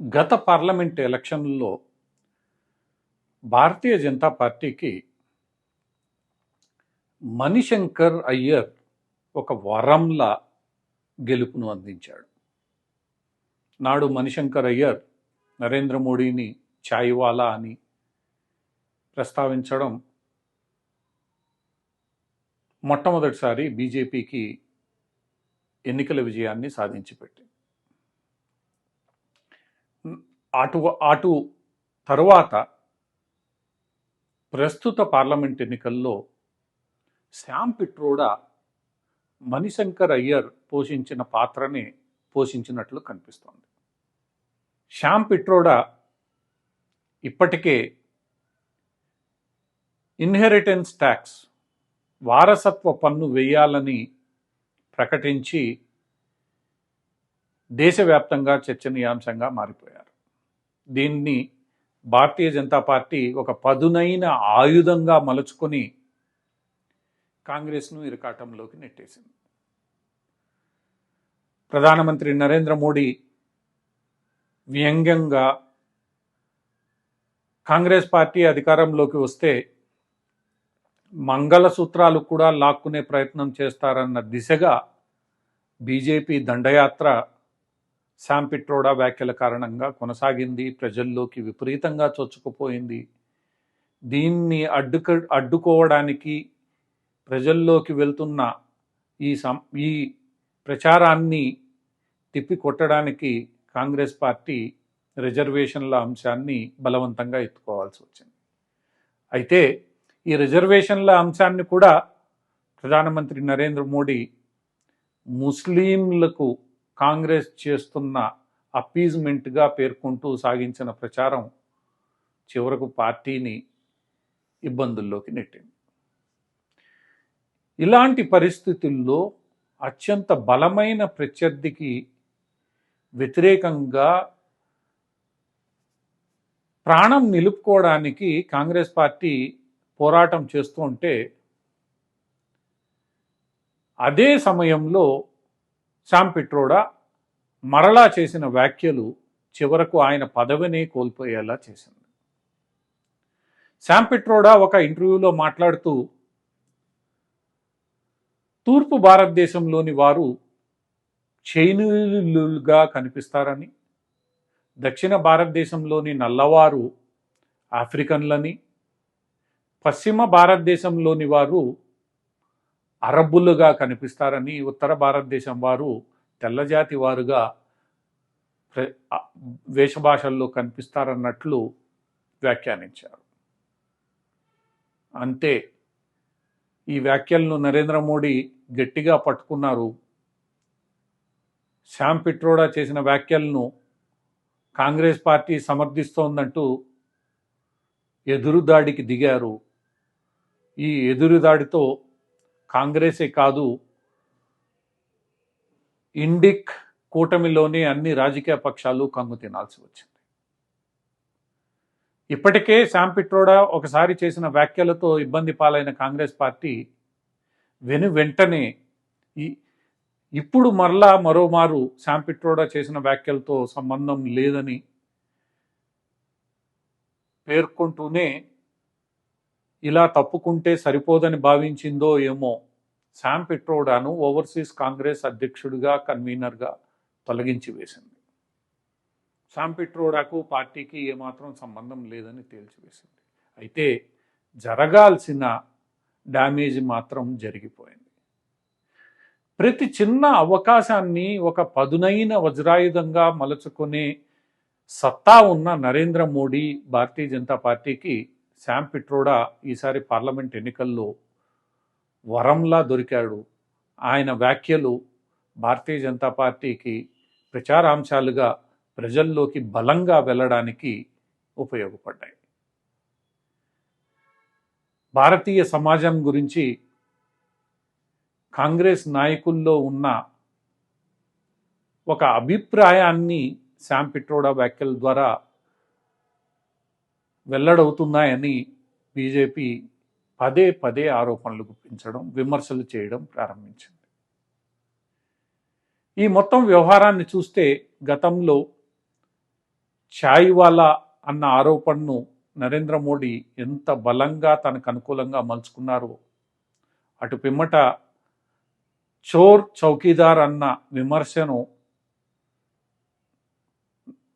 గత పార్లమెంట్ ఎలక్షన్లో భారతీయ జనతా పార్టీకి మణిశంకర్ అయ్యర్ ఒక వరంలా గెలుపును అందించాడు. నాడు మణిశంకర్ అయ్యర్ నరేంద్ర మోడీని ఛాయివాలా అని ప్రస్తావించడం మొట్టమొదటిసారి బీజేపీకి ఎన్నికల విజయాన్ని సాధించిపెట్టింది. అటు అటు తరువాత ప్రస్తుత పార్లమెంట్ ఎన్నికల్లో శ్యామ్ పిట్రోడా మణిశంకర్ అయ్యర్ పోషించిన పాత్రని పోషించినట్లు కనిపిస్తోంది. శ్యామ్ పిట్రోడా ఇప్పటికే ఇన్హెరిటెన్స్ ట్యాక్స్ వారసత్వ పన్ను వేయాలని ప్రకటించి దేశవ్యాప్తంగా చర్చనీయాంశంగా మారిపోయారు. దీన్ని భారతీయ జనతా పార్టీ ఒక పదునైన ఆయుధంగా మలుచుకొని కాంగ్రెస్ను ఇరకాటంలోకి నెట్టేసింది. ప్రధానమంత్రి నరేంద్ర మోడీ వ్యంగ్యంగా కాంగ్రెస్ పార్టీ అధికారంలోకి వస్తే మంగళసూత్రాలు కూడా లాక్కునే ప్రయత్నం చేస్తారన్న దిశగా బీజేపీ దండయాత్ర శామ్ పిట్రోడా వ్యాఖ్యల కారణంగా కొనసాగింది ప్రజల్లోకి విపరీతంగా చొచ్చుకుపోయింది. దీన్ని అడ్డుక అడ్డుకోవడానికి ప్రజల్లోకి వెళ్తున్న ఈ సం ఈ ప్రచారాన్ని తిప్పి కొట్టడానికి కాంగ్రెస్ పార్టీ రిజర్వేషన్ల అంశాన్ని బలవంతంగా ఎత్తుకోవాల్సి వచ్చింది. అయితే ఈ రిజర్వేషన్ల అంశాన్ని కూడా ప్రధానమంత్రి నరేంద్ర మోడీ ముస్లింలకు కాంగ్రెస్ చేస్తున్న అప్పీజ్మెంట్గా పేర్కొంటూ సాగించిన ప్రచారం చివరకు పార్టీని ఇబ్బందుల్లోకి నెట్టింది. ఇలాంటి పరిస్థితుల్లో అత్యంత బలమైన ప్రత్యర్థికి వ్యతిరేకంగా ప్రాణం నిలుపుకోవడానికి కాంగ్రెస్ పార్టీ పోరాటం చేస్తూ ఉంటే అదే సమయంలో శామ్ పిట్రోడా మరలా చేసిన వ్యాఖ్యలు చివరకు ఆయన పదవిని కోల్పోయేలా చేసింది. శామ్ పిట్రోడా ఒక ఇంటర్వ్యూలో మాట్లాడుతూ తూర్పు భారతదేశంలోని వారు చైనీయులుగా కనిపిస్తారని దక్షిణ భారతదేశంలోని నల్లవారు ఆఫ్రికన్లని పశ్చిమ భారతదేశంలోని వారు అరబ్బులుగా కనిపిస్తారని ఉత్తర భారతదేశం వారు తెల్లజాతి వారుగా వేషభాషల్లో కనిపిస్తారన్నట్లు వ్యాఖ్యానించారు. అంతే ఈ వ్యాఖ్యలను నరేంద్ర మోడీ గట్టిగా పట్టుకున్నారు. శ్యామ్ పిట్రోడా చేసిన వ్యాఖ్యలను కాంగ్రెస్ పార్టీ సమర్థిస్తోందంటూ ఎదురుదాడికి దిగారు. ఈ ఎదురుదాడితో కాంగ్రెసే కాదు ఇండిక్ కూటమిలోనే అన్ని రాజకీయ పక్షాలు కంగు తినాల్సి వచ్చింది. ఇప్పటికే శామ్ పిట్రోడా ఒకసారి చేసిన వ్యాఖ్యలతో ఇబ్బంది పాలైన కాంగ్రెస్ పార్టీ వెను వెంటనే ఈ ఇప్పుడు మరలా మరోమారు శామ్ పిట్రోడా చేసిన వ్యాఖ్యలతో సంబంధం లేదని పేర్కొంటూనే ఇలా తప్పుకుంటే సరిపోదని భావించిందో ఏమో శామ్ పిట్రోడాను ఓవర్సీస్ కాంగ్రెస్ అధ్యక్షుడిగా కన్వీనర్గా తొలగించి వేసింది. శామ్ పిట్రోడాకు పార్టీకి ఏమాత్రం సంబంధం లేదని తేల్చివేసింది. అయితే జరగాల్సిన డ్యామేజ్ మాత్రం జరిగిపోయింది. ప్రతి చిన్న అవకాశాన్ని ఒక పదునైన వజ్రాయుధంగా మలుచుకునే సత్తా ఉన్న నరేంద్ర మోడీ భారతీయ జనతా పార్టీకి శామ్ పిట్రోడా ఈసారి పార్లమెంట్ ఎన్నికల్లో వరంలా దొరికాడు. ఆయన వ్యాఖ్యలు భారతీయ జనతా పార్టీకి ప్రచారాంశాలుగా ప్రజల్లోకి బలంగా వెళ్ళడానికి ఉపయోగపడ్డాయి. భారతీయ సమాజం గురించి కాంగ్రెస్ నాయకుల్లో ఉన్న ఒక అభిప్రాయాన్ని శామ్ పిట్రోడా వ్యాఖ్యల ద్వారా వెల్లడవుతున్నాయని బీజేపీ పదే పదే ఆరోపణలు గుప్పించడం విమర్శలు చేయడం ప్రారంభించింది. ఈ మొత్తం వ్యవహారాన్ని చూస్తే గతంలో ఛాయ్వాలా అన్న ఆరోపణను నరేంద్ర మోడీ ఎంత బలంగా తనకు అనుకూలంగా మలుచుకున్నారో అటు పిమ్మట చోర్ చౌకీదార్ అన్న విమర్శను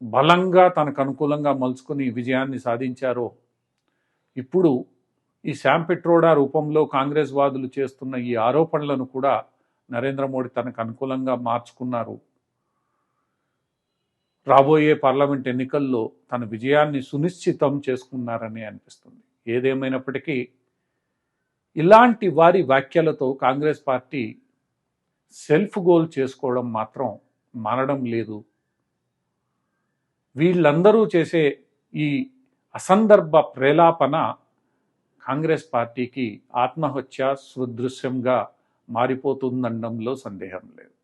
బలంగా తనకు అనుకూలంగా మలుచుకుని విజయాన్ని సాధించారో. ఇప్పుడు ఈ శామ్ పిట్రోడా రూపంలో కాంగ్రెస్ వాదులు చేస్తున్న ఈ ఆరోపణలను కూడా నరేంద్ర మోడీ తనకు అనుకూలంగా మార్చుకున్నారు. రాబోయే పార్లమెంట్ ఎన్నికల్లో తన విజయాన్ని సునిశ్చితం చేసుకున్నారని అనిపిస్తుంది. ఏదేమైనప్పటికీ ఇలాంటి వారి వ్యాఖ్యలతో కాంగ్రెస్ పార్టీ సెల్ఫ్ గోల్ చేసుకోవడం మాత్రం మానడం లేదు. వీళ్ళందరూ చేసే ఈ అసందర్భ ప్రేలాపన కాంగ్రెస్ పార్టీకి ఆత్మహత్య సుదృశ్యంగా మారిపోతుందనడంలో సందేహం లేదు.